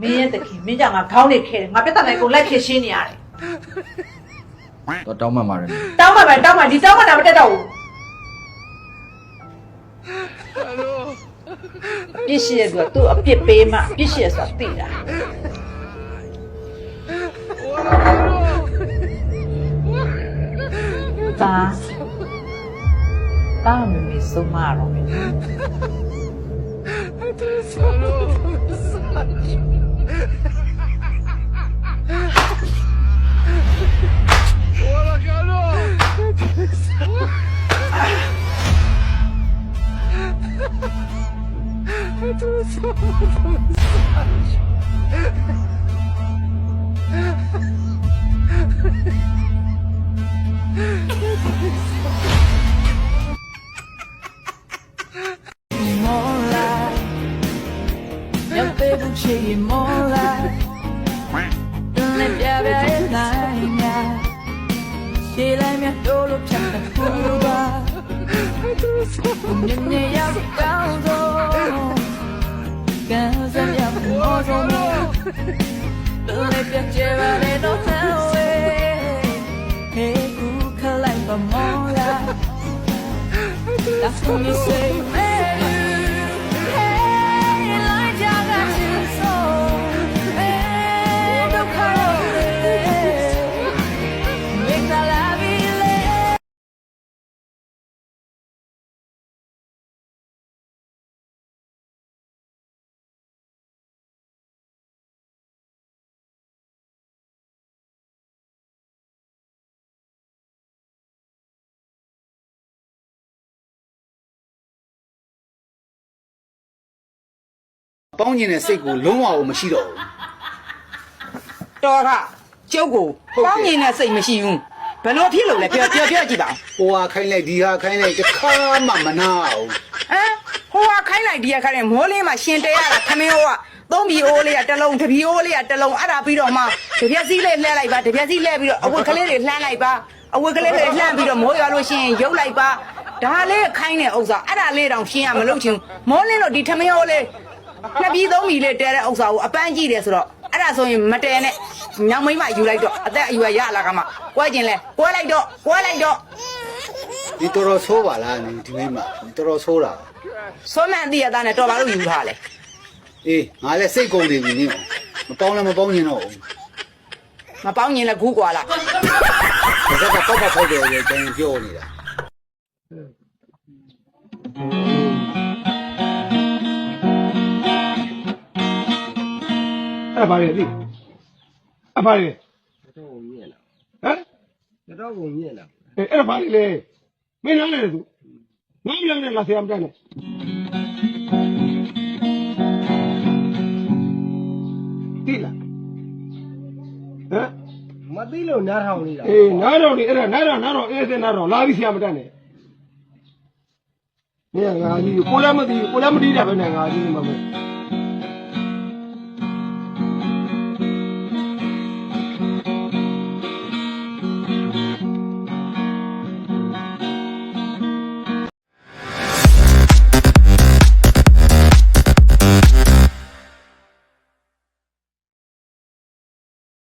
မင်းရဲ့တခင်မင်းကြောင့်ငါခေါင်းနေခဲတယ်ငါပြဿနာကိုလိုက်ဖြေရှင်းနေရတယ်တော့တောင်းမှန်ပါတယ်တောင်းမှပဲတောင်းမှဒီတောင်းမှတာမတက်တော့ဘူးပြစ်ရှိရသူကသူ့အပြစ်ပေးမှပြစ်ရှိရဆိုတာသိတာตาตาไม่มีสมาหรอก Ha ha ha! able to cheer you more like Don't let your body line out She like me all up to the pool When you need your ground on Guns and your balls on me Don't let your cheer body no tell me Hey, who collect the more like That's when you say ပေါင်းကျင်တဲ့စိတ်ကိုလုံးဝမရှိတော့ဘူး တော်ကကျုပ်ကိုဟုတ်ကဲ့ ပေါင်းနေတဲ့စိတ်မရှိဘူးဘယ်လိုဖြစ်လို့လဲပြောပြောပြောကြည့်ပါဦးဟိုဟာခိုင်းလိုက်ဒီဟာခိုင်းလိုက်တစ်ခါမှမနာအောင်ဟမ်ဟိုကခိုင်းလိုက်ဒီကခိုင်းလိုက်မိုးလေးမှာရှင်တဲရတာခမင်းဟိုကသုံးဘီအိုးလေးကတစ်လုံးတစ်ဘီအိုးလေးကတစ်လုံးအဲ့ဒါပြီးတော့မှတပြက်စီးလေးလှဲလိုက်ပါတပြက်စီးလှဲပြီးတော့အဝတ်ကလေးတွေလှမ်းလိုက်ပါအဝတ်ကလေးတွေလှမ်းပြီးတော့မိုးရွာလို့ရှိရင်ရုပ်လိုက်ပါဒါလေးခိုင်းတဲ့ဥစ္စာအဲ့ဒါလေးတောင်ရှင်းရမလို့ချင်ဘူးမိုးလင်းလို့ဒီထမင်းဟိုးလေး နှစ်ပြီးသုံးဘီလေးတဲတဲ့ဥစ္စာကိုအပန်းကြည့်တယ်ဆိုတော့အဲ့ဒါဆိုရင်မတဲနဲ့ညောင်မိမယူလိုက်တော့အသက်အရွယ်ရလာကမှကွဲကျင်လဲကွဲလိုက်တော့ကွဲလိုက်တော့ဒီတော်တော်ဆိုးပါလားဒီမိမတော်တော်ဆိုးတာဆွမ်းမန်တိရသားနဲ့တော်ပါလို့ယူထားလဲအေးငါလည်းစိတ်ကုန်နေပြီနိမပေါင်းလည်းမပေါင်းကျင်တော့ဘူးမပေါင်းရင်လည်းဂူးကွာလားဒါကပေါက်ပေါက်ဖောက်တယ်လေကျန်ပြောနေတာ အဲ့ဘာလဲသိအဲ့ဘာလဲတော့ကိုမြင်လာဟမ်တော့ကိုမြင်လာအဲ့အဲ့ဘာလဲလေမင်းနားလဲသူငါမလန်းနဲ့လာဆရာမတန်းနဲ့တိလားဟမ်မသိလို့နားထောင်နေတာအေးနားတော်နေအဲ့ဒါနားတော်နားတော်အေးစင်နားတော်လာပြီးဆရာမတန်းနဲ့မင်းကငါကြီးကိုလည်းမသိဘူးကိုလည်းမတီးတာပဲနဲ့ငါကြီးမှမဟုတ်